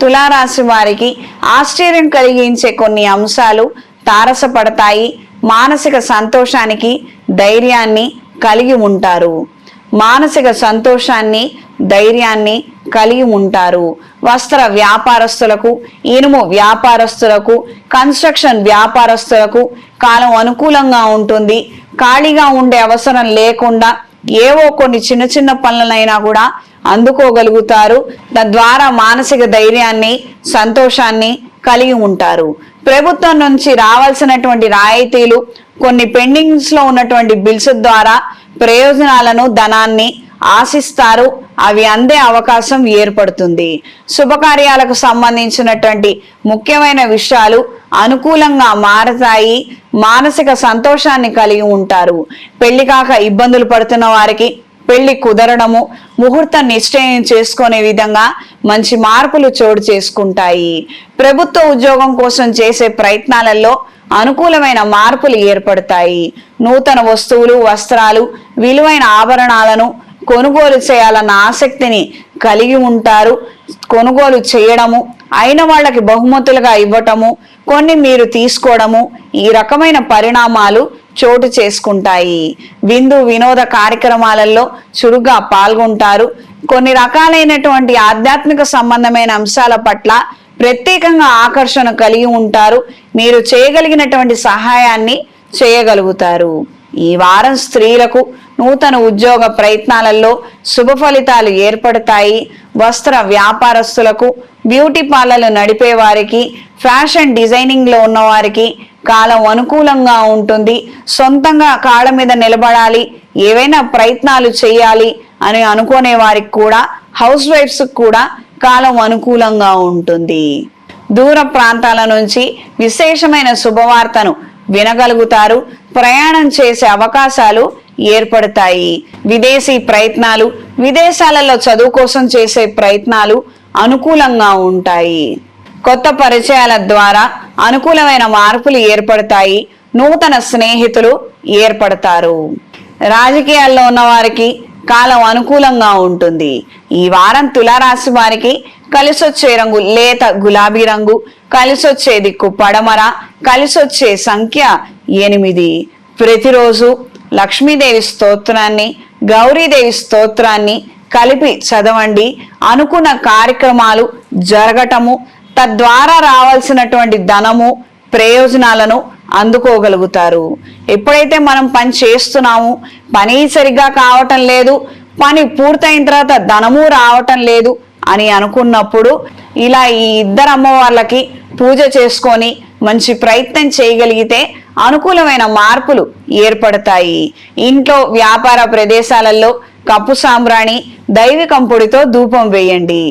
తులారాశి వారికి ఆశ్చర్యం కలిగించే కొన్ని అంశాలు తారసపడతాయి మానసిక సంతోషానికి ధైర్యాన్ని కలిగి ఉంటారు. మానసిక సంతోషాన్ని ధైర్యాన్ని కలిగి ఉంటారు. వస్త్ర వ్యాపారస్తులకు ఇనుము వ్యాపారస్తులకు కన్స్ట్రక్షన్ వ్యాపారస్తులకు కాలం అనుకూలంగా ఉంటుంది. ఖాళీగా ఉండే అవసరం లేకుండా ఏవో కొన్ని చిన్న చిన్న పనులనైనా కూడా అందుకోగలుగుతారు. తద్వారా మానసిక ధైర్యాన్ని సంతోషాన్ని కలిగి ఉంటారు. ప్రభుత్వం నుంచి రావాల్సినటువంటి రాయితీలు కొన్ని పెండింగ్స్లో ఉన్నటువంటి బిల్స్ ద్వారా ప్రయోజనాలను ధనాన్ని ఆశిస్తారు. అవి అందే అవకాశం ఏర్పడుతుంది. శుభకార్యాలకు సంబంధించినటువంటి ముఖ్యమైన విషయాలు అనుకూలంగా మారతాయి. మానసిక సంతోషాన్ని కలిగి ఉంటారు. పెళ్ళి కాక ఇబ్బందులు పడుతున్న వారికి పెళ్ళి కుదరడము ముహూర్తం నిశ్చయం చేసుకునే విధంగా మంచి మార్పులు చోటు చేసుకుంటాయి. ప్రభుత్వ ఉద్యోగం కోసం చేసే ప్రయత్నాలలో అనుకూలమైన మార్పులు ఏర్పడతాయి. నూతన వస్తువులు వస్త్రాలు విలువైన ఆభరణాలను కొనుగోలు చేయాలన్న ఆసక్తిని కలిగి ఉంటారు. కొనుగోలు చేయడము అయిన వాళ్ళకి బహుమతులుగా ఇవ్వటము కొన్ని మీరు తీసుకోవడము ఈ రకమైన పరిణామాలు చోటు చేసుకుంటాయి. విందు వినోద కార్యక్రమాలలో చురుగ్గా పాల్గొంటారు. కొన్ని రకాలైనటువంటి ఆధ్యాత్మిక సంబంధమైన అంశాల పట్ల ప్రత్యేకంగా ఆకర్షణ కలిగి ఉంటారు. మీరు చేయగలిగినటువంటి సహాయాన్ని చేయగలుగుతారు. ఈ వారం స్త్రీలకు నూతన ఉద్యోగ ప్రయత్నాలలో శుభ ఫలితాలు ఏర్పడతాయి. వస్త్ర వ్యాపారస్తులకు బ్యూటీ పార్లర్లు నడిపే వారికి ఫ్యాషన్ డిజైనింగ్లో ఉన్న వారికి కాలం అనుకూలంగా ఉంటుంది. సొంతంగా కాళ్ళ మీద నిలబడాలి. ఏవైనా ప్రయత్నాలు చేయాలి అని అనుకునే వారికి కూడా హౌస్ వైఫ్స్ కూడా కాలం అనుకూలంగా ఉంటుంది. దూర ప్రాంతాల నుంచి విశేషమైన శుభవార్తను వినగలుగుతారు. ప్రయాణం చేసే అవకాశాలు ఏర్పడతాయి. విదేశీ ప్రయత్నాలు విదేశాలలో చదువు కోసం చేసే ప్రయత్నాలు అనుకూలంగా ఉంటాయి. కొత్త పరిచయాల ద్వారా అనుకూలమైన మార్పులు ఏర్పడతాయి. నూతన స్నేహితులు ఏర్పడతారు. రాజకీయాల్లో ఉన్న వారికి కాలం అనుకూలంగా ఉంటుంది. ఈ వారం తులారాశి వారికి కలిసొచ్చే రంగు లేత గులాబీ రంగు కలిసొచ్చే దిక్కు పడమర కలిసొచ్చే సంఖ్య ఎనిమిది. ప్రతిరోజు లక్ష్మీదేవి స్తోత్రాన్ని గౌరీదేవి స్తోత్రాన్ని కలిపి చదవండి. అనుకున్న కార్యక్రమాలు జరగటము తద్వారా రావాల్సినటువంటి ధనము ప్రయోజనాలను అందుకోగలుగుతారు. ఎప్పుడైతే మనం పని చేస్తున్నాము పని సరిగ్గా కావటం లేదు పని పూర్తయిన తర్వాత ధనము రావటం లేదు అని అనుకున్నప్పుడు ఇలా ఈ ఇద్దరు అమ్మవార్లకి పూజ చేసుకొని మంచి ప్రయత్నం చేయగలిగితే అనుకూలమైన మార్పులు ఏర్పడతాయి. ఇంట్లో వ్యాపార ప్రదేశాలలో కప్పు సాంబ్రాణి దైవికంపుడితో ధూపం వేయండి.